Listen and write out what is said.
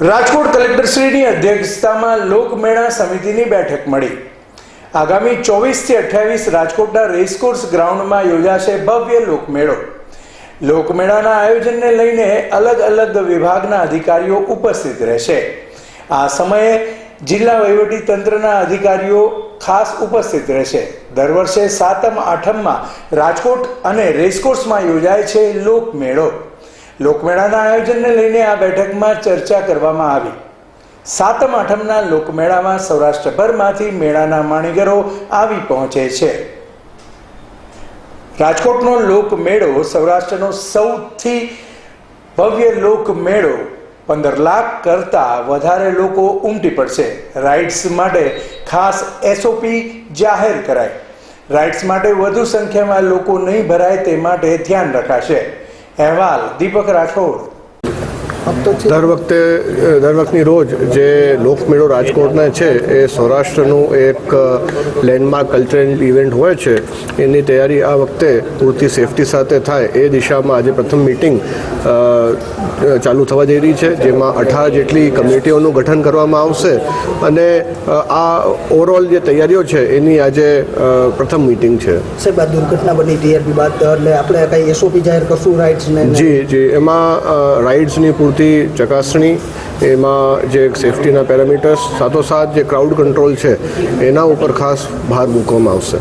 રાજકોટ કલેક્ટરશ્રીની અધ્યક્ષતામાં લોકમેળા સમિતિની બેઠક મળી. આગામી ચોવીસથી અઠ્યાવીસ રાજકોટના રેસકોર્સ ગ્રાઉન્ડમાં યોજાશે ભવ્ય લોકમેળો. લોકમેળાના આયોજનને લઈને અલગ અલગ વિભાગના અધિકારીઓ ઉપસ્થિત રહેશે. આ સમયે જિલ્લા વહીવટી તંત્રના અધિકારીઓ ખાસ ઉપસ્થિત રહેશે. દર વર્ષે સાતમ આઠમમાં રાજકોટ અને રેસકોર્સમાં યોજાય છે લોકમેળો. લોકમેળાના આયોજનને લઈને આ બેઠકમાં ચર્ચા કરવામાં આવી. સાતમ, આઠમના લોકમેળામાં સૌરાષ્ટ્રભરમાંથી મેળાના માણીગરો આવી પહોંચે છે. રાજકોટનો લોકમેળો સૌરાષ્ટ્રનો સૌથી ભવ્ય લોકમેળો પંદર લાખ કરતાં વધારે લોકો ઉમટી પડશે. રાઇડ્સ માટે ખાસ એસઓપી જાહેર કરાય. રાઇડ્સ માટે વધુ સંખ્યામાં લોકો નહીં ભરાય તે માટે ધ્યાન રખાશે. અહેવાલ દીપક રાઠોડ. દર વખતે દર વખતની રોજ જે લોકમેળો રાજકોટના છે એ સૌરાષ્ટ્રનું એક લેન્ડમાર્ક કલ્ચરલ ઇવેન્ટ હોય છે એની તૈયારી આ વખતે પૂરતી સેફટી સાથે થાય એ દિશામાં આજે પ્રથમ મિટિંગ ચાલુ થવા જઈ રહી છે જેમાં અઢાર જેટલી કમિટીઓનું ગઠન કરવામાં આવશે અને આ ઓવરઓલ જે તૈયારીઓ છે એની આજે પ્રથમ મિટિંગ છે. સાહેબ આ દુર્ઘટના બની ટીઆરપી બાદ એટલે આપણે કંઈ એસઓપી જાહેર કરશું રાઇડ્સને જી જી એમાં રાઇડ્સની પૂરતી ચકાસણી, એમાં જે સેફટીના પેરામીટર્સ સાથોસાથ જે ક્રાઉડ કંટ્રોલ છે, એના ઉપર ખાસ ભાર મૂકવામાં આવશે.